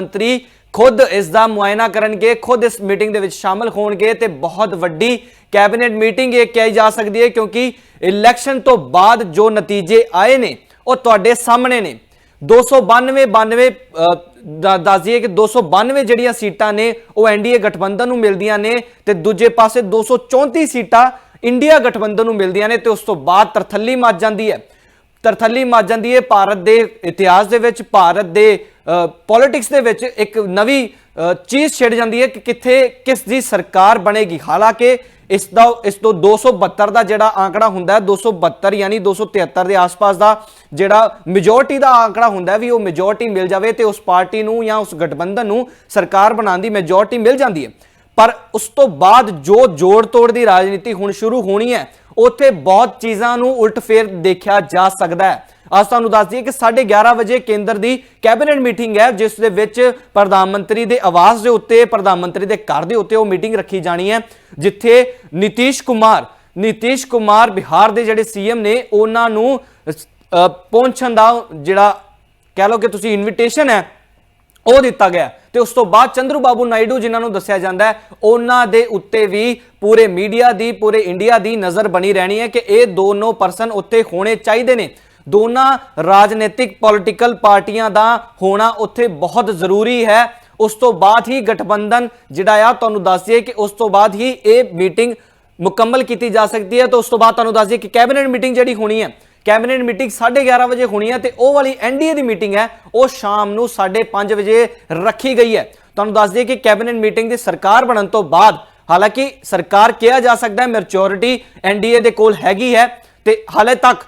ਮੰਤਰੀ ਖੁਦ ਇਸ ਦਾ ਮੁਆਇਨਾ ਕਰਨਗੇ ਖੁਦ ਇਸ ਮੀਟਿੰਗ ਦੇ ਵਿੱਚ ਸ਼ਾਮਲ ਹੋਣਗੇ ਤੇ ਬਹੁਤ ਵੱਡੀ ਕੈਬਨਿਟ ਮੀਟਿੰਗ ਇਹ ਕਹੀ ਜਾ ਸਕਦੀ ਹੈ ਕਿਉਂਕਿ ਇਲੈਕਸ਼ਨ ਤੋਂ ਬਾਅਦ ਜੋ ਨਤੀਜੇ ਆਏ ਨੇ ਉਹ ਤੁਹਾਡੇ ਸਾਹਮਣੇ ਨੇ। 292 92 ਅ, ਦਾ- ਦੱਸ ਦਈਏ ਕਿ 292 ਜਿਹੜੀਆਂ ਸੀਟਾਂ ਨੇ ਉਹ ਐਨਡੀਏ ਗਠਬੰਧਨ ਨੂੰ ਮਿਲਦੀਆਂ ਨੇ ਤੇ ਦੂਜੇ ਪਾਸੇ 234 ਸੀਟਾਂ ਇੰਡੀਆ ਗਠਬੰਧਨ ਨੂੰ ਮਿਲਦੀਆਂ ਨੇ ਤੇ ਉਸ ਤੋਂ ਬਾਅਦ ਤਰਥੱਲੀ ਮੱਚ ਜਾਂਦੀ ਹੈ। ਤਰਥੱਲੀ ਮੱਚ ਜਾਂਦੀ ਹੈ ਭਾਰਤ ਦੇ ਇਤਿਹਾਸ ਦੇ ਵਿੱਚ ਭਾਰਤ ਦੇ ਪੋਲਿਟਿਕਸ ਦੇ ਵਿੱਚ ਇੱਕ ਨਵੀਂ ਚੀਜ਼ ਛਿੜ ਜਾਂਦੀ ਹੈ ਕਿ ਕਿੱਥੇ ਕਿਸ ਦੀ ਸਰਕਾਰ ਬਣੇਗੀ। ਹਾਲਾਂਕਿ ਇਸ ਦਾ, ਇਸ ਤੋਂ 272 ਦਾ ਜਿਹੜਾ ਆંકੜਾ ਹੁੰਦਾ ਹੈ 272 ਯਾਨੀ 273 ਦੇ ਆਸ-ਪਾਸ ਦਾ ਜਿਹੜਾ ਮੈਜੋਰਟੀ ਦਾ ਆંકੜਾ ਹੁੰਦਾ ਵੀ ਉਹ ਮੈਜੋਰਟੀ ਮਿਲ ਜਾਵੇ ਤੇ ਉਸ ਪਾਰਟੀ ਨੂੰ ਜਾਂ ਉਸ ਗਠਬੰਧਨ ਨੂੰ ਸਰਕਾਰ ਬਣਾਉਣ ਦੀ ਮੈਜੋਰਟੀ ਮਿਲ ਜਾਂਦੀ ਹੈ। ਪਰ ਉਸ ਤੋਂ ਬਾਅਦ ਜੋ ਜੋੜ ਤੋੜ ਦੀ ਰਾਜਨੀਤੀ ਹੁਣ ਸ਼ੁਰੂ ਹੋਣੀ ਹੈ, ਉੱਥੇ ਬਹੁਤ ਚੀਜ਼ਾਂ ਨੂੰ ਉਲਟ ਫੇਰ ਦੇਖਿਆ ਜਾ ਸਕਦਾ ਹੈ। ਅੱਜ ਤੁਹਾਨੂੰ ਦੱਸ ਦਈਏ ਕਿ 11:30 ਵਜੇ ਕੇਂਦਰ ਦੀ ਕੈਬਨਿਟ ਮੀਟਿੰਗ ਹੈ, ਜਿਸ ਦੇ ਵਿੱਚ ਪ੍ਰਧਾਨ ਮੰਤਰੀ ਦੇ ਆਵਾਸ ਦੇ ਉੱਤੇ, ਪ੍ਰਧਾਨ ਮੰਤਰੀ ਦੇ ਘਰ ਦੇ ਉੱਤੇ ਉਹ ਮੀਟਿੰਗ ਰੱਖੀ ਜਾਣੀ ਹੈ, ਜਿੱਥੇ ਨਿਤੀਸ਼ ਕੁਮਾਰ ਨਿਤੀਸ਼ ਕੁਮਾਰ ਬਿਹਾਰ ਦੇ ਜਿਹੜੇ ਸੀਐਮ ਨੇ, ਉਹਨਾਂ ਨੂੰ ਪਹੁੰਚਣ ਦਾ ਜਿਹੜਾ ਕਹਿ ਲਓ ਕਿ ਤੁਸੀਂ ਇਨਵੀਟੇਸ਼ਨ ਹੈ, ਉਹ ਦਿੱਤਾ ਗਿਆ ਤੇ ਉਸ ਤੋਂ ਬਾਅਦ ਚੰਦਰੂ ਬਾਬੂ ਨਾਇਡੂ ਜਿਨ੍ਹਾਂ ਨੂੰ ਦੱਸਿਆ ਜਾਂਦਾ ਹੈ, ਉਹਨਾਂ ਦੇ ਉੱਤੇ ਵੀ ਪੂਰੇ ਮੀਡੀਆ ਦੀ, ਪੂਰੇ ਇੰਡੀਆ ਦੀ ਨਜ਼ਰ ਬਣੀ ਰਹਿਣੀ ਹੈ ਕਿ ਇਹ ਦੋਨੋਂ ਪਰਸਨ ਉੱਤੇ ਹੋਣੇ ਚਾਹੀਦੇ ਨੇ। ਦੋਨਾਂ ਰਾਜਨੀਤਿਕ ਪੋਲਿਟੀਕਲ ਪਾਰਟੀਆਂ ਦਾ ਹੋਣਾ ਉੱਥੇ ਬਹੁਤ ਜ਼ਰੂਰੀ ਹੈ। ਉਸ ਤੋਂ ਬਾਅਦ ਹੀ ਗਠਬੰਧਨ ਜਿਹੜਾ ਆ, ਤੁਹਾਨੂੰ ਦੱਸ ਦਈਏ ਕਿ ਉਸ ਤੋਂ ਬਾਅਦ ਹੀ ਇਹ ਮੀਟਿੰਗ ਮੁਕੰਮਲ ਕੀਤੀ ਜਾ ਸਕਦੀ ਹੈ। ਤਾਂ ਉਸ ਤੋਂ ਬਾਅਦ ਤੁਹਾਨੂੰ ਦੱਸ ਦਈਏ ਕਿ ਕੈਬਨਿਟ ਮੀਟਿੰਗ ਜਿਹੜੀ ਹੋਣੀ ਹੈ, ਕੈਬਨਿਟ ਮੀਟਿੰਗ 11:30 ਵਜੇ ਹੋਣੀ ਹੈ ਤੇ ਉਹ ਵਾਲੀ ਐਨਡੀਏ ਦੀ ਮੀਟਿੰਗ ਹੈ, ਉਹ ਸ਼ਾਮ ਨੂੰ 5:30 ਵਜੇ ਰੱਖੀ ਗਈ ਹੈ। ਤੁਹਾਨੂੰ ਦੱਸ ਦਈਏ ਕਿ ਕੈਬਨਿਟ ਮੀਟਿੰਗ ਦੀ ਸਰਕਾਰ ਬਣਨ ਤੋਂ ਬਾਅਦ, ਹਾਲਾਂਕਿ ਸਰਕਾਰ ਕਿਹਾ ਜਾ ਸਕਦਾ ਹੈ, ਮੈਚੁਰਿਟੀ ਐਨਡੀਏ ਦੇ ਕੋਲ ਹੈਗੀ ਹੈ ਤੇ ਹਾਲੇ ਤੱਕ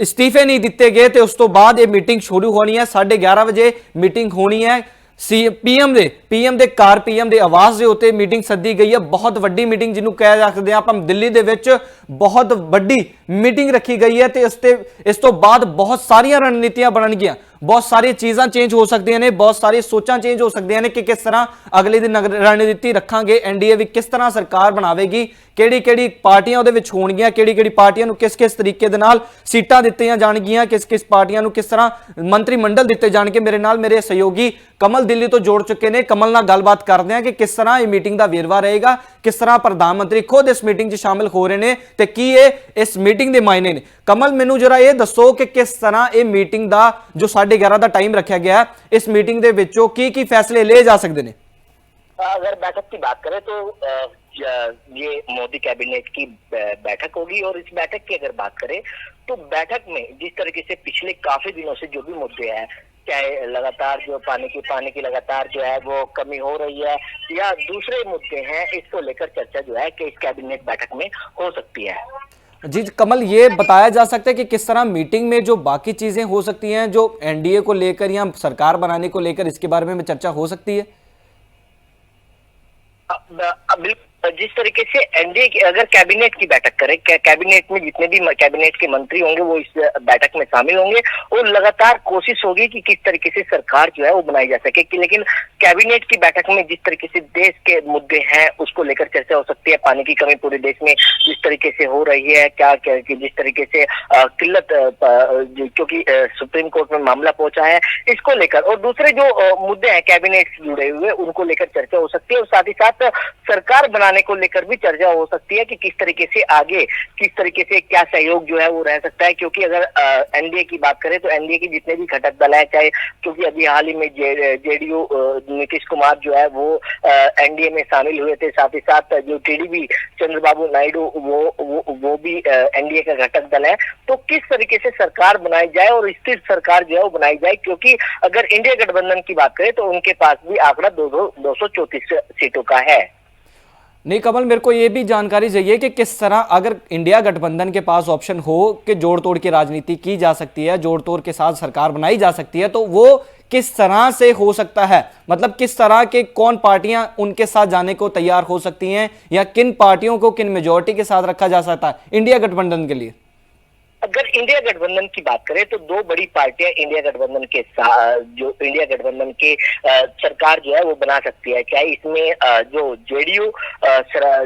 ਇਸਤੀਫੇ ਨਹੀਂ ਦਿੱਤੇ ਗਏ ਤੇ ਉਸ ਤੋਂ ਬਾਅਦ ਇਹ ਮੀਟਿੰਗ ਸ਼ੁਰੂ ਹੋਣੀ ਹੈ 11:30 ਵਜੇ ਮੀਟਿੰਗ ਹੋਣੀ ਹੈ। ਸੀ ਪੀਐਮ ਦੇ ਪੀਐਮ ਦੇ ਕਾਰ ਪੀਐਮ ਦੇ ਆਵਾਜ਼ ਦੇ ਉੱਤੇ ਮੀਟਿੰਗ ਸੱਦੀ ਗਈ ਹੈ। ਬਹੁਤ ਵੱਡੀ ਮੀਟਿੰਗ ਜਿਹਨੂੰ ਕਹਿ ਸਕਦੇ ਆ ਆਪਾਂ, ਦਿੱਲੀ ਦੇ ਵਿੱਚ ਬਹੁਤ ਵੱਡੀ ਮੀਟਿੰਗ ਰੱਖੀ ਗਈ ਹੈ ਤੇ ਇਸ ਤੇ, ਇਸ ਤੋਂ ਬਾਅਦ ਬਹੁਤ ਸਾਰੀਆਂ ਰਣਨੀਤੀਆਂ ਬਣਨਗੀਆਂ। ਬਹੁਤ ਸਾਰੀਆਂ ਚੀਜ਼ਾਂ ਚੇਂਜ ਹੋ ਸਕਦੀਆਂ ਨੇ, ਬਹੁਤ ਸਾਰੀਆਂ ਸੋਚਾਂ ਚੇਂਜ ਹੋ ਸਕਦੀਆਂ ਨੇ ਕਿ ਕਿਸ ਤਰ੍ਹਾਂ ਅਗਲੇ ਦਿਨ ਅਗਰ ਰਣਨੀਤੀ ਰੱਖਾਂਗੇ ਐਨਡੀਏ ਵੀ ਕਿਸ ਤਰ੍ਹਾਂ ਸਰਕਾਰ ਬਣਾਵੇਗੀ, ਕਿਹੜੀ ਕਿਹੜੀ ਪਾਰਟੀਆਂ ਉਹਦੇ ਵਿੱਚ ਹੋਣਗੀਆਂ, ਕਿਹੜੀ ਕਿਹੜੀ ਪਾਰਟੀਆਂ ਨੂੰ ਕਿਸ ਕਿਸ ਤਰੀਕੇ ਦੇ ਨਾਲ ਸੀਟਾਂ ਦਿੱਤੀਆਂ ਜਾਣਗੀਆਂ, ਕਿਸ ਕਿਸ ਪਾਰਟੀਆਂ ਨੂੰ ਕਿਸ ਤਰ੍ਹਾਂ ਮੰਤਰੀ ਮੰਡਲ ਦਿੱਤੇ ਜਾਣਗੇ, ਮੇਰੇ ਨਾਲ ਮੇਰੇ ਸਹਿਯੋਗੀ ਕਮਲ ਦਿੱਲੀ ਤੋਂ ਜੋੜ ਚੁੱਕੇ ਨੇ। ਕਮਲ ਨਾਲ ਗੱਲਬਾਤ ਕਰਦੇ ਹਾਂ ਕਿ ਕਿਸ ਤਰ੍ਹਾਂ ਇਹ ਮੀਟਿੰਗ ਦਾ ਵੇਰਵਾ ਰਹੇਗਾ, ਕਿਸ ਤਰ੍ਹਾਂ ਪ੍ਰਧਾਨ ਮੰਤਰੀ ਖੁਦ ਇਸ ਮੀਟਿੰਗ 'ਚ ਸ਼ਾਮਿਲ ਹੋ ਰਹੇ ਨੇ ਤੇ ਕੀ ਇਹ ਇਸ ਮੀਟਿੰਗ ਦੇ ਮਾਇਨੇ ਨੇ। ਕਮਲ, ਮੈਨੂੰ ਜਰਾ ਇਹ ਦੱਸੋ ਕਿ ਕਿਸ ਤਰ੍ਹਾਂ ਇਹ ਮੀਟਿੰਗ ਦਾ ਜੋ ਸਾਡੇ 11:30 ਦਾ ਟਾਈਮ ਰੱਖਿਆ ਗਿਆ ਹੈ, ਇਸ ਮੀਟਿੰਗ ਦੇ ਵਿੱਚੋਂ ਕੀ ਕੀ ਫੈਸਲੇ ਲਏ ਜਾ ਸਕਦੇ ਨੇ अगर बैठक की बात करें तो अ, ज- ये मोदी कैबिनेट की ब- बैठक होगी और इस बैठक की अगर बात करें तो बैठक में जिस तरीके से पिछले काफी दिनों से जो भी मुद्दे हैं चाहे लगातार जो पानी की पानी की लगातार जो है वो कमी हो रही है या दूसरे मुद्दे हैं इसको लेकर चर्चा जो है कि इस कैबिनेट बैठक में हो सकती है जी कमल, ये बताया जा सकता है कि किस तरह मीटिंग में जो बाकी चीज़ें हो सकती हैं, जो एनडीए को लेकर या सरकार बनाने को लेकर, इसके बारे में चर्चा हो सकती है? बिल्कुल जिस तरीके से एनडीए की, अगर कैबिनेट की बैठक करें कैबिनेट में जितने भी कैबिनेट के मंत्री होंगे, वो इस बैठक में शामिल होंगे और लगातार कोशिश होगी कि किस तरीके से सरकार जो है वो बनाई जा सके कि लेकिन कैबिनेट की बैठक में जिस तरीके से देश के मुद्दे हैं, उसको लेकर चर्चा हो सकती है, पानी की कमी पूरे देश में जिस तरीके से हो रही है, क्या क्या जिस तरीके से किल्लत क्योंकि सुप्रीम कोर्ट में मामला पहुँचा है, इसको लेकर और दूसरे जो मुद्दे हैं कैबिनेट से जुड़े हुए, उनको लेकर चर्चा हो सकती है और साथ ही साथ सरकार बनाने को लेकर भी चर्चा हो सकती है कि किस तरीके से आगे, किस तरीके से क्या सहयोग जो है वो रह सकता है। क्योंकि अगर एनडीए की बात करें तो एनडीए के जितने भी घटक दल है, चाहे क्योंकि अभी हाल ही में जेडीयू नीतीश कुमार जो है वो एनडीए में शामिल हुए थे। साथ ही साथ जो टीडीपी चंद्रबाबू नायडू, वो वो वो भी एनडीए का घटक दल है। तो किस तरीके से सरकार बनाई जाए और स्थिर सरकार जो है वो बनाई जाए, क्योंकि अगर इंडिया गठबंधन की बात करें तो उनके पास भी आंकड़ा दो दो सौ चौतीस सीटों का है। नहीं, कमल, मेरे को ये भी जानकारी चाहिए कि किस तरह अगर इंडिया गठबंधन के पास ऑप्शन हो कि जोड़ तोड़ की राजनीति की जा सकती है जोड़ तोड़ के साथ सरकार बनाई जा सकती है तो वो किस तरह से हो सकता है? मतलब किस तरह के कौन पार्टियाँ उनके साथ जाने को तैयार हो सकती हैं या किन पार्टियों को किन मेजोरिटी के साथ रखा जा सकता है इंडिया गठबंधन के लिए? अगर इंडिया गठबंधन की बात करें तो दो बड़ी पार्टियाँ इंडिया गठबंधन के साथ जो इंडिया गठबंधन के सरकार जो है, वो बना सकती है। चाहे इसमें जो जेडीयू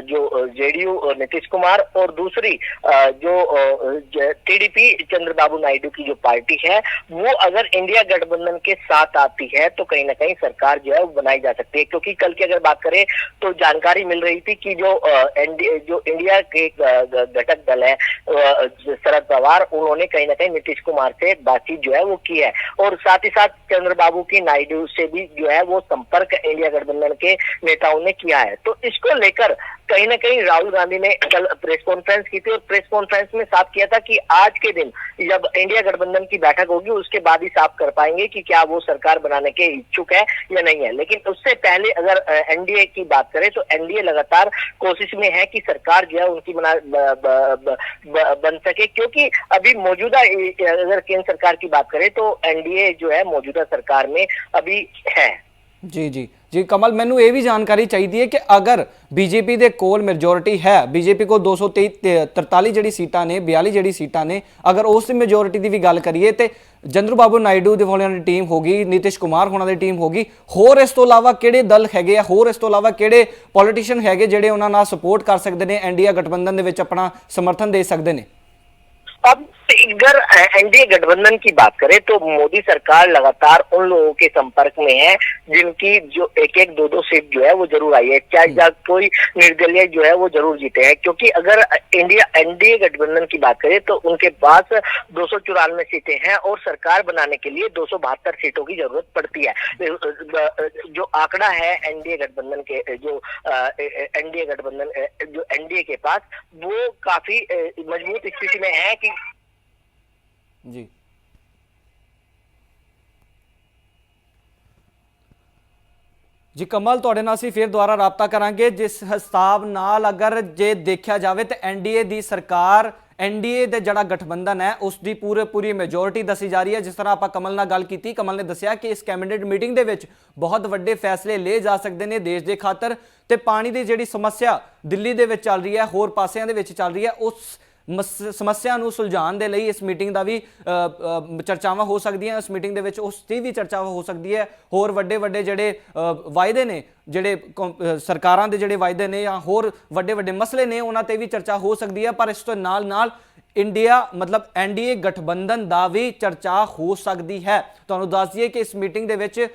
जो जेडीयू नीतीश कुमार और दूसरी जो टीडीपी चंद्रबाबू नायडू की जो पार्टी है, वो अगर इंडिया गठबंधन के साथ आती है तो कहीं ना कहीं सरकार जो है, वो बनाई जा सकती है। क्योंकि कल की अगर बात करें तो जानकारी मिल रही थी कि जो जो इंडिया के घटक दल है शरद पवार उन्होंने कहीं ना कहीं नीतीश कुमार से बातचीत जो है वो की है। और साथ ही साथ चंद्रबाबू की नायडू से भी जो है वो संपर्क इंडिया गठबंधन के नेताओं ने किया है। तो इसको लेकर कहीं ना कहीं राहुल गांधी ने कल प्रेस कॉन्फ्रेंस की थी और प्रेस कॉन्फ्रेंस में साफ़ किया था कि आज के दिन जब इंडिया गठबंधन की बैठक होगी उसके बाद ही साफ़ कर पाएँगे कि क्या वो सरकार बनाने के इच्छुक है या नहीं है। लेकिन उससे पहले अगर एनडीए की बात करें तो एनडीए लगातार कोशिश में है कि सरकार जो है उनकी बना ब, ब, ब, बन सके क्योंकि अभी मौजूदा अगर केंद्र सरकार की बात करें तो एनडीए जो है मौजूदा सरकार में अभी है। जी ਜੀ ਜੀ ਕਮਲ, ਮੈਨੂੰ ਇਹ ਵੀ ਜਾਣਕਾਰੀ ਚਾਹੀਦੀ ਹੈ ਕਿ ਅਗਰ ਬੀਜੇਪੀ ਦੇ ਕੋਲ ਮੈਜੋਰਿਟੀ ਹੈ, ਬੀਜੇਪੀ ਕੋਲ 243 43 ਜਿਹੜੀ ਸੀਟਾਂ ਨੇ 42 ਜਿਹੜੀ ਸੀਟਾਂ ਨੇ, ਅਗਰ ਉਸ ਮੈਜੋਰਿਟੀ ਦੀ ਵੀ ਗੱਲ ਕਰੀਏ ਤੇ ਚੰਦਰ ਬਾਬੂ ਨਾਇਡੂ ਦੇ ਵਾਲਿਆਂ ਦੀ ਟੀਮ ਹੋਗੀ ਨਿਤਿਸ਼ ਕੁਮਾਰ ਹੋਣਾ ਦੀ ਟੀਮ ਹੋਗੀ ਹੋਰ ਇਸ ਤੋਂ ਇਲਾਵਾ ਕਿਹੜੇ ਦਲ ਹੈਗੇ ਆ, ਹੋਰ ਇਸ ਤੋਂ ਇਲਾਵਾ ਕਿਹੜੇ ਪੋਲੀਟੀਸ਼ੀਅਨ ਹੈਗੇ ਜਿਹੜੇ ਉਹਨਾਂ ਨਾਲ ਸਪੋਰਟ ਕਰ ਸਕਦੇ ਨੇ ਇੰਡੀਆ ਗਠਬੰਧਨ ਦੇ ਵਿੱਚ ਆਪਣਾ ਸਮਰਥਨ ਦੇ ਸਕਦੇ ਨੇ? अब अगर एनडीए गठबंधन की बात करें तो मोदी सरकार लगातार उन लोगों के संपर्क में है जिनकी जो एक एक दो दो सीट जो है वो ज़रूर आई है। चाहे जा कोई निर्दलीय जो है वो ज़रूर जीते हैं क्योंकि अगर इंडिया एनडीए गठबंधन की बात करें तो उनके पास दो सौ चौरानवे सीटें हैं और सरकार बनाने के लिए दो सौ बहत्तर सीटों की ज़रूरत पड़ती है। जो आंकड़ा है एनडीए गठबंधन के जो एनडीए गठबंधन जो एनडीए के पास वो काफ़ी मज़बूत स्थिति में है कि ਜੀ ਜੀ ਕਮਲ ਤੁਹਾਡੇ ਨਾਲ ਅਸੀਂ ਫਿਰ ਦੁਬਾਰਾ ਰਾਬਤਾ ਕਰਾਂਗੇ ਜਿਸ ਹਿਸਾਬ ਨਾਲ ਅਗਰ ਜੇ ਦੇਖਿਆ ਜਾਵੇ ਤਾਂ ਐਨਡੀਏ ਦੀ ਸਰਕਾਰ ਐਨਡੀਏ ਦੇ ਜਿਹੜਾ ਗਠਬੰਧਨ ਹੈ ਉਸ ਦੀ ਪੂਰੇ ਪੂਰੀ ਮੈਜੋਰਿਟੀ ਦੱਸੀ ਜਾ ਰਹੀ ਹੈ ਜਿਸ ਤਰ੍ਹਾਂ ਆਪਾਂ ਕਮਲ ਨਾਲ ਗੱਲ ਕੀਤੀ ਕਮਲ ਨੇ ਦੱਸਿਆ ਕਿ ਇਸ ਕੈਬਨਿਟ ਮੀਟਿੰਗ ਦੇ ਵਿੱਚ ਬਹੁਤ ਵੱਡੇ ਫੈਸਲੇ ਲਏ ਜਾ ਸਕਦੇ ਨੇ ਦੇਸ਼ ਦੇ ਖਾਤਰ ਤੇ ਪਾਣੀ ਦੀ ਜਿਹੜੀ ਸਮੱਸਿਆ ਦਿੱਲੀ ਦੇ ਵਿੱਚ ਚੱਲ ਰਹੀ ਹੈ ਹੋਰ ਪਾਸਿਆਂ ਦੇ ਵਿੱਚ ਚੱਲ ਰਹੀ ਹੈ ਉਸ ਸਮੱਸਿਆ ਨੂੰ ਸੁਲਝਾਉਣ ਦੇ ਲਈ ਇਸ ਮੀਟਿੰਗ ਦਾ ਵੀ ਚਰਚਾਵਾਂ ਹੋ ਸਕਦੀਆਂ। ਇਸ ਮੀਟਿੰਗ ਦੇ ਵਿੱਚ ਉਸ ਦੀ ਵੀ ਚਰਚਾ ਹੋ ਸਕਦੀ ਹੈ। ਹੋਰ ਵੱਡੇ ਵੱਡੇ ਜਿਹੜੇ ਵਾਅਦੇ ਨੇ, ਜਿਹੜੇ ਕੌਮ- ਸਰਕਾਰਾਂ ਦੇ ਜਿਹੜੇ ਵਾਅਦੇ ਨੇ ਜਾਂ ਹੋਰ ਵੱਡੇ ਵੱਡੇ ਮਸਲੇ ਨੇ, ਉਹਨਾਂ ਤੇ ਵੀ ਚਰਚਾ ਹੋ ਸਕਦੀ ਹੈ। ਪਰ ਇਸ ਤੋਂ ਨਾਲ ਨਾਲ ਇੰਡੀਆ, ਮਤਲਬ ਐਨਡੀਏ ਗਠਬੰਧਨ ਦਾ ਵੀ ਚਰਚਾ ਹੋ ਸਕਦੀ ਹੈ। ਤੁਹਾਨੂੰ ਦੱਸ ਦਈਏ ਕਿ ਇਸ ਮੀਟਿੰਗ ਦੇ ਵਿੱਚ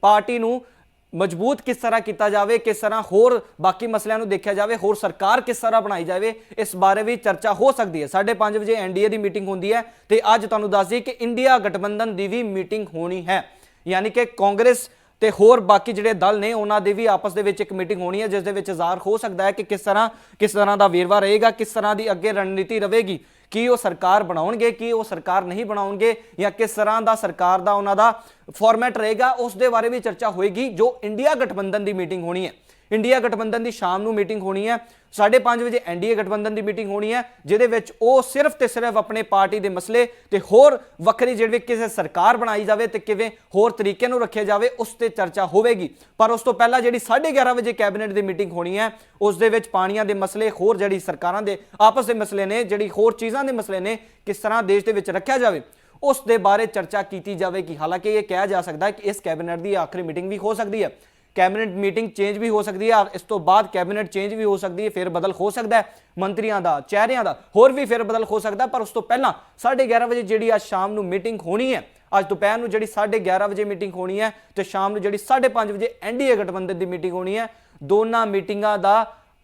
ਪਾਰਟੀ ਨੂੰ ਮਜ਼ਬੂਤ ਕਿਸ ਤਰ੍ਹਾਂ ਕੀਤਾ ਜਾਵੇ, ਕਿਸ ਤਰ੍ਹਾਂ ਹੋਰ ਬਾਕੀ ਮਸਲਿਆਂ ਨੂੰ ਦੇਖਿਆ ਜਾਵੇ, ਹੋਰ ਸਰਕਾਰ ਕਿਸ ਤਰ੍ਹਾਂ ਬਣਾਈ ਜਾਵੇ, ਇਸ ਬਾਰੇ ਵੀ ਚਰਚਾ ਹੋ ਸਕਦੀ ਹੈ। 5:30 ਵਜੇ ਐਨਡੀਏ ਦੀ ਮੀਟਿੰਗ ਹੁੰਦੀ ਹੈ ਤੇ ਅੱਜ ਤੁਹਾਨੂੰ ਦੱਸ ਦਈਏ ਕਿ ਇੰਡੀਆ ਗਠਬੰਧਨ ਦੀ ਵੀ ਮੀਟਿੰਗ ਹੋਣੀ ਹੈ। ਯਾਨੀ ਕਿ ਕਾਂਗਰਸ ਤੇ ਹੋਰ ਬਾਕੀ ਜਿਹੜੇ ਦਲ ਨੇ, ਉਹਨਾਂ ਦੇ ਵੀ ਆਪਸ ਦੇ ਵਿੱਚ ਇੱਕ ਮੀਟਿੰਗ ਹੋਣੀ ਹੈ, ਜਿਸ ਦੇ ਵਿੱਚ ਜ਼ਾਹਰ ਹੋ ਸਕਦਾ ਹੈ ਕਿ ਕਿਸ ਤਰ੍ਹਾਂ ਕਿਸ ਤਰ੍ਹਾਂ ਦਾ ਵੇਰਵਾ ਰਹੇਗਾ, ਕਿਸ ਤਰ੍ਹਾਂ ਦੀ ਅੱਗੇ ਰਣਨੀਤੀ ਰਹੇਗੀ। ਕੀ ਉਹ ਸਰਕਾਰ ਬਣਾਉਣਗੇ, ਕੀ ਉਹ ਸਰਕਾਰ ਨਹੀਂ ਬਣਾਉਣਗੇ ਜਾਂ ਕਿਸ ਤਰ੍ਹਾਂ ਦਾ ਸਰਕਾਰ ਦਾ ਉਹਨਾਂ ਦਾ ਫਾਰਮੈਟ ਰਹੇਗਾ, ਉਸ ਦੇ ਬਾਰੇ ਵੀ ਚਰਚਾ ਹੋਏਗੀ ਜੋ ਇੰਡੀਆ ਗਠਬੰਧਨ ਦੀ ਮੀਟਿੰਗ ਹੋਣੀ ਹੈ। ਇੰਡੀਆ ਗਠਬੰਧਨ ਦੀ ਸ਼ਾਮ ਨੂੰ ਮੀਟਿੰਗ ਹੋਣੀ ਹੈ। 5:30 ਵਜੇ ਐਨਡੀਏ ਗਠਬੰਧਨ ਦੀ ਮੀਟਿੰਗ ਹੋਣੀ ਹੈ, ਜਿਹਦੇ ਵਿੱਚ ਉਹ ਸਿਰਫ ਤੇ ਸਿਰਫ ਆਪਣੇ ਪਾਰਟੀ ਦੇ ਮਸਲੇ ਤੇ ਹੋਰ ਵੱਖਰੀ ਜਿਹੜੇ ਕਿਸੇ ਸਰਕਾਰ ਬਣਾਈ ਜਾਵੇ ਤੇ ਕਿਵੇਂ ਹੋਰ ਤਰੀਕੇ ਨੂੰ ਰੱਖਿਆ ਜਾਵੇ, ਉਸ ਤੇ ਚਰਚਾ ਹੋਵੇਗੀ। ਪਰ ਉਸ ਤੋਂ ਪਹਿਲਾਂ ਜਿਹੜੀ 11:30 ਵਜੇ ਕੈਬਨਿਟ ਦੀ ਮੀਟਿੰਗ ਹੋਣੀ ਹੈ, ਉਸ ਦੇ ਵਿੱਚ ਪਾਣੀਆਂ ਦੇ ਮਸਲੇ, ਹੋਰ ਜਿਹੜੀ ਸਰਕਾਰਾਂ ਦੇ ਆਪਸ ਦੇ ਮਸਲੇ ਨੇ, ਜਿਹੜੀ ਹੋਰ ਚੀਜ਼ਾਂ ਦੇ ਮਸਲੇ ਨੇ, ਕਿਸ ਤਰ੍ਹਾਂ ਦੇਸ਼ ਦੇ ਵਿੱਚ ਰੱਖਿਆ ਜਾਵੇ, ਉਸ ਦੇ ਬਾਰੇ ਚਰਚਾ ਕੀਤੀ ਜਾਵੇਗੀ। ਹਾਲਾਂਕਿ ਇਹ ਕਿਹਾ ਜਾ ਸਕਦਾ ਹੈ ਕਿ ਇਸ ਕੈਬਨਿਟ ਦੀ ਆਖਰੀ ਮੀਟਿੰਗ ਵੀ ਹੋ ਸਕਦੀ ਹੈ। ਕੈਬਨਿਟ ਮੀਟਿੰਗ ਚੇਂਜ ਵੀ ਹੋ ਸਕਦੀ ਹੈ, ਇਸ ਤੋਂ ਬਾਅਦ ਕੈਬਨਿਟ ਚੇਂਜ ਵੀ ਹੋ ਸਕਦੀ ਹੈ, ਫਿਰ ਬਦਲ ਹੋ ਸਕਦਾ ਹੈ, ਮੰਤਰੀਆਂ ਦਾ, ਚਿਹਰਿਆਂ ਦਾ, ਹੋਰ ਵੀ ਫਿਰ ਬਦਲ ਹੋ ਸਕਦਾ, ਪਰ ਉਸ ਤੋਂ ਪਹਿਲਾਂ 11:30 ਵਜੇ ਜਿਹੜੀ ਅੱਜ ਸ਼ਾਮ ਨੂੰ ਮੀਟਿੰਗ ਹੋਣੀ ਹੈ, ਅੱਜ ਦੁਪਹਿਰ ਨੂੰ ਜਿਹੜੀ 11:30 ਵਜੇ ਮੀਟਿੰਗ ਹੋਣੀ ਹੈ ਤੇ ਸ਼ਾਮ ਨੂੰ ਜਿਹੜੀ 5:30 ਵਜੇ ਐਨਡੀਏ ਗਠਬੰਧਨ ਦੀ ਮੀਟਿੰਗ ਹੋਣੀ ਹੈ, ਦੋਨਾਂ ਮੀਟਿੰਗਾਂ ਦਾ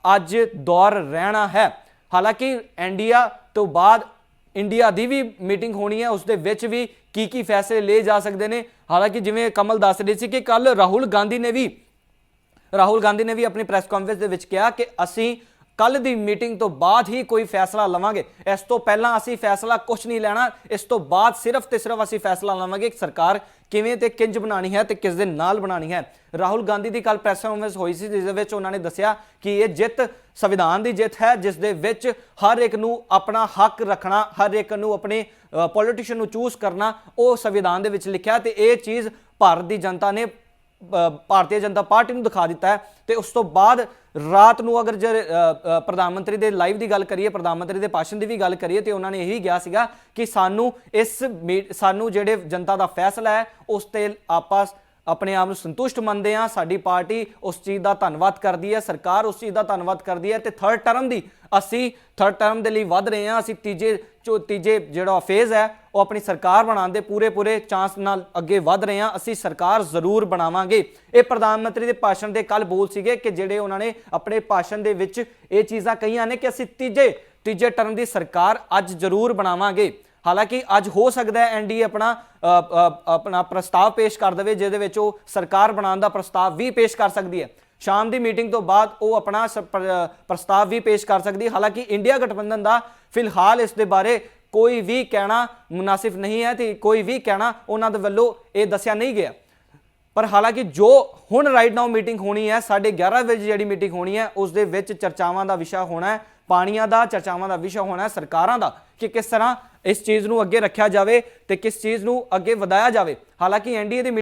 ਅੱਜ ਦੌਰ ਰਹਿਣਾ ਹੈ। ਹਾਲਾਂਕਿ ਇੰਡੀਆ ਤੋਂ ਬਾਅਦ ਇੰਡੀਆ ਦੀ ਵੀ ਮੀਟਿੰਗ ਹੋਣੀ ਹੈ, ਉਸ ਦੇ ਵਿੱਚ ਵੀ ਕੀ ਕੀ ਫੈਸਲੇ ਲਏ ਜਾ ਸਕਦੇ ਨੇ ਹਾਲਾਂਕਿ ਜਿਵੇਂ ਕਮਲ ਦੱਸ ਰਹੀ ਸੀ ਕਿ ਕੱਲ ਰਾਹੁਲ ਗਾਂਧੀ ਨੇ ਵੀ ਰਾਹੁਲ ਗਾਂਧੀ ਨੇ ਵੀ ਆਪਣੀ ਪ੍ਰੈਸ ਕਾਨਫਰੰਸ ਦੇ ਵਿੱਚ ਕਿਹਾ ਕਿ ਅਸੀਂ ਕੱਲ ਦੀ ਮੀਟਿੰਗ ਤੋਂ ਬਾਅਦ ਹੀ ਕੋਈ ਫੈਸਲਾ ਲਵਾਂਗੇ। ਇਸ ਤੋਂ ਪਹਿਲਾਂ ਅਸੀਂ ਫੈਸਲਾ ਕੁਝ ਨਹੀਂ ਲੈਣਾ। ਇਸ ਤੋਂ ਬਾਅਦ ਸਿਰਫ ਤੇ ਸਿਰਫ ਅਸੀਂ ਫੈਸਲਾ ਲਵਾਂਗੇ ਕਿ ਸਰਕਾਰ ਕਿਵੇਂ ਤੇ ਕਿੰਜ ਬਣਾਣੀ ਹੈ ਤੇ ਕਿਸ ਦੇ ਨਾਲ ਬਣਾਣੀ ਹੈ। ਰਾਹੁਲ ਗਾਂਧੀ ਦੀ ਕੱਲ ਪ੍ਰੈਸ ਕਾਨਫਰੰਸ ਹੋਈ ਸੀ, ਜਿਸ ਦੇ ਵਿੱਚ ਉਹਨਾਂ ਨੇ ਦੱਸਿਆ ਕਿ ਇਹ ਜਿੱਤ ਸੰਵਿਧਾਨ ਦੀ ਜਿੱਤ ਹੈ, ਜਿਸ ਦੇ ਵਿੱਚ ਹਰ ਇੱਕ ਨੂੰ ਆਪਣਾ ਹੱਕ ਰੱਖਣਾ, ਹਰ ਇੱਕ ਨੂੰ ਆਪਣੇ ਪੋਲੀਟੀਸ਼ੀਅਨ ਨੂੰ ਚੂਜ਼ ਕਰਨਾ, ਉਹ ਸੰਵਿਧਾਨ ਦੇ ਵਿੱਚ ਲਿਖਿਆ ਤੇ ਇਹ ਚੀਜ਼ ਭਾਰਤ ਦੀ ਜਨਤਾ ਨੇ ਭਾਰਤੀ ਜਨਤਾ ਪਾਰਟੀ ਨੂੰ ਦਿਖਾ ਦਿੱਤਾ ਹੈ ਤੇ ਉਸ ਤੋਂ ਬਾਅਦ ਰਾਤ ਨੂੰ ਅਗਰ ਜੇ ਪ੍ਰਧਾਨ ਮੰਤਰੀ ਦੇ ਲਾਈਵ ਦੀ ਗੱਲ ਕਰੀਏ, ਪ੍ਰਧਾਨ ਮੰਤਰੀ ਦੇ ਭਾਸ਼ਣ ਦੀ ਵੀ ਗੱਲ ਕਰੀਏ ਤੇ ਉਹਨਾਂ ਨੇ ਇਹੀ ਕਿਹਾ ਸੀਗਾ ਕਿ ਸਾਨੂੰ ਇਸ ਮੀ- ਸਾਨੂੰ ਜਿਹੜੇ ਜਨਤਾ ਦਾ ਫੈਸਲਾ ਹੈ, ਉਸ ਤੇ ਆਪਾਂ ਆਪਣੇ ਆਪ ਨੂੰ ਸੰਤੁਸ਼ਟ ਮੰਨਦੇ ਹਾਂ, ਸਾਡੀ ਪਾਰਟੀ ਉਸ ਚੀਜ਼ ਦਾ ਧੰਨਵਾਦ ਕਰਦੀ ਹੈ, ਸਰਕਾਰ ਉਸ ਚੀਜ਼ ਦਾ ਧੰਨਵਾਦ ਕਰਦੀ ਹੈ ਤੇ ਥਰਡ ਟਰਮ ਦੀ ਅਸੀਂ ਥਰਡ ਟਰਮ ਦੇ ਲਈ ਵੱਧ ਰਹੇ ਹਾਂ, ਅਸੀਂ ਤੀਜੇ ਜੋ ਤੀਜੇ ਜਿਹੜਾ ਫੇਜ਼ ਹੈ, ਉਹ ਆਪਣੀ ਸਰਕਾਰ ਬਣਾਉਣ ਦੇ ਪੂਰੇ ਪੂਰੇ ਚਾਂਸ ਨਾਲ ਅੱਗੇ ਵੱਧ ਰਹੇ ਹਾਂ। ਅਸੀਂ ਸਰਕਾਰ ਜ਼ਰੂਰ ਬਣਾਵਾਂਗੇ। ਇਹ ਪ੍ਰਧਾਨ ਮੰਤਰੀ ਦੇ ਭਾਸ਼ਣ ਦੇ ਕੱਲ ਬੋਲ ਸੀਗੇ ਕਿ ਜਿਹੜੇ ਉਹਨਾਂ ਨੇ ਆਪਣੇ ਭਾਸ਼ਣ ਦੇ ਵਿੱਚ ਇਹ ਚੀਜ਼ਾਂ ਕਹੀਆਂ ਨੇ ਕਿ ਅਸੀਂ ਤੀਜੇ ਤੀਜੇ ਟਰਮ ਦੀ ਸਰਕਾਰ ਅੱਜ ਜ਼ਰੂਰ ਬਣਾਵਾਂਗੇ। ਹਾਲਾਂਕਿ ਅੱਜ ਹੋ ਸਕਦਾ ਹੈ ਐਨਡੀਏ ਆਪਣਾ ਆਪਣਾ ਪ੍ਰਸਤਾਵ ਪੇਸ਼ ਕਰ ਦੇਵੇ, ਜਿਹਦੇ ਵਿੱਚ ਉਹ ਸਰਕਾਰ ਬਣਾਉਣ ਦਾ ਪ੍ਰਸਤਾਵ ਵੀ ਪੇਸ਼ ਕਰ ਸਕਦੀ ਹੈ। ਸ਼ਾਮ ਦੀ ਮੀਟਿੰਗ ਤੋਂ ਬਾਅਦ ਉਹ ਆਪਣਾ ਸ- ਪ੍ਰਸਤਾਵ ਵੀ ਪੇਸ਼ ਕਰ ਸਕਦੀ ਹਾਲਾਂਕਿ ਇੰਡੀਆ ਗਠਬੰਧਨ ਦਾ ਫਿਲਹਾਲ ਇਸ ਦੇ ਬਾਰੇ ਕੋਈ ਵੀ ਕਹਿਣਾ ਮੁਨਾਸਿਬ ਨਹੀਂ ਹੈ ਤੇ ਕੋਈ ਵੀ ਕਹਿਣਾ ਉਹਨਾਂ ਦੇ ਵੱਲੋਂ ਇਹ ਦੱਸਿਆ ਨਹੀਂ ਗਿਆ। ਪਰ ਹਾਲਾਂਕਿ ਜੋ ਹੁਣ ਰਾਈਟ ਨਾਓ ਮੀਟਿੰਗ ਹੋਣੀ ਹੈ 11:30 ਵਜੇ ਜਿਹੜੀ ਮੀਟਿੰਗ ਹੋਣੀ ਹੈ, ਉਸ ਦੇ ਵਿੱਚ ਚਰਚਾਵਾਂ ਦਾ ਵਿਸ਼ਾ ਹੋਣਾ ਹੈ, ਪਾਣੀਆਂ ਦਾ, ਚਰਚਾਵਾਂ ਦਾ ਵਿਸ਼ਾ ਹੋਣਾ ਹੈ, ਸਰਕਾਰਾਂ ਦਾ ਕਿ ਕਿਸ ਤਰ੍ਹਾਂ ਇਸ ਚੀਜ਼ ਨੂੰ ਅੱਗੇ ਰੱਖਿਆ ਜਾਵੇ ਤੇ ਕਿਸ ਚੀਜ਼ ਨੂੰ ਅੱਗੇ ਵਧਾਇਆ ਜਾਵੇ। ਹਾਲਾਂਕਿ ਐਨਡੀਏ ਦੀ